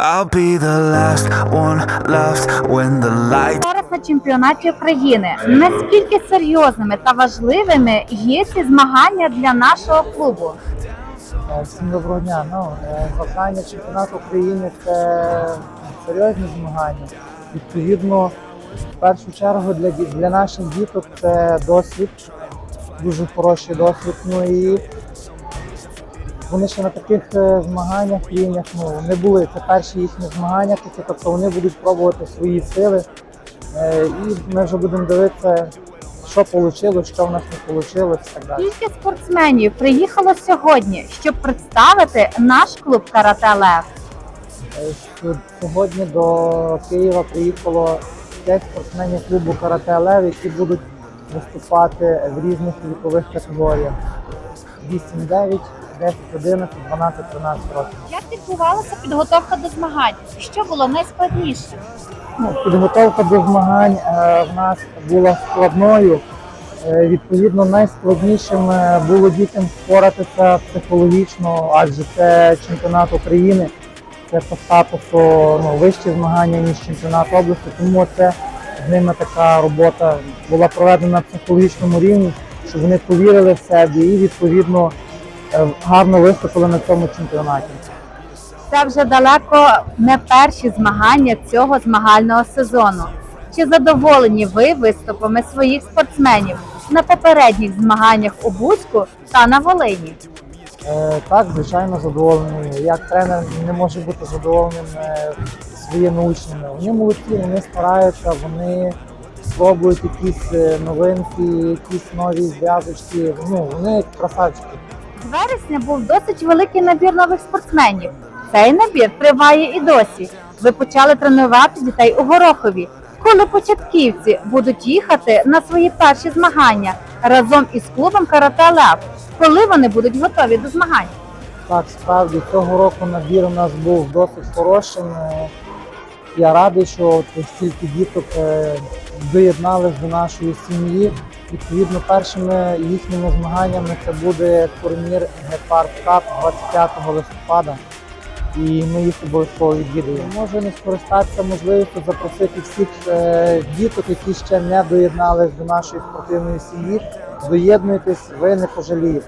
I'll be the last one left when the light Зараз на чемпіонаті України. Наскільки серйозними та важливими є ці змагання для нашого клубу? Е, Всім доброго дня. Ну, е, завдання чемпіонату України це серйозні змагання. Відповідно, в першу чергу для, ді- для наших діток це досвід, дуже хороший досвід. Ну і вони ще на таких е, змаганнях рівнях ну, не були. Це перші їхні змагання, такі, тобто вони будуть пробувати свої сили. Е, І ми вже будемо дивитися, що вийшло, що в нас не вийшло і так далі. Скільки спортсменів приїхало сьогодні, щоб представити наш клуб Карате Лев? Е, Сьогодні до Києва приїхало 5 спортсменів клубу Карате Лев, які будуть виступати в різних вікових категоріях: 8, 9, 10, 11, 12, 13 років. Як відбувалася підготовка до змагань? Що було найскладніше? Ну, підготовка до змагань е, в нас була складною. Е, відповідно, найскладнішим е, було дітям впоратися психологічно, адже це чемпіонат України, це по статусу ну, вищі змагання, ніж чемпіонат області. Тому це з ними така робота була проведена на психологічному рівні, щоб вони повірили в себе і відповідно гарно виступили на цьому чемпіонаті. Це вже далеко не перші змагання цього змагального сезону. Чи задоволені ви виступами своїх спортсменів на попередніх змаганнях у Буцьку та на Волині? Е, Так, звичайно, задоволений. Як тренер не може бути задоволеним е, своїми учнями. Вони молодці, вони стараються, вони пробують якісь е, новинки, якісь нові зв'язочки. Ну, вони красавчики. Вересня був досить великий набір нових спортсменів. Цей набір триває і досі. Ви почали тренувати дітей у Горохові. Коли початківці будуть їхати на свої перші змагання разом із клубом Карате Лев, коли вони будуть готові до змагань? Так, справді цього року набір у нас був досить хорошим. Я радий, що от стільки діток е, доєднались до нашої сім'ї. Відповідно, першими їхніми змаганнями це буде турнір Гепард Кап 25 листопада. І ми їх обов'язково відвідуємо. Може не скористатися можливістю запросити всіх е, діток, які ще не доєднались до нашої спортивної сім'ї. Доєднуйтесь, ви не пожалієте.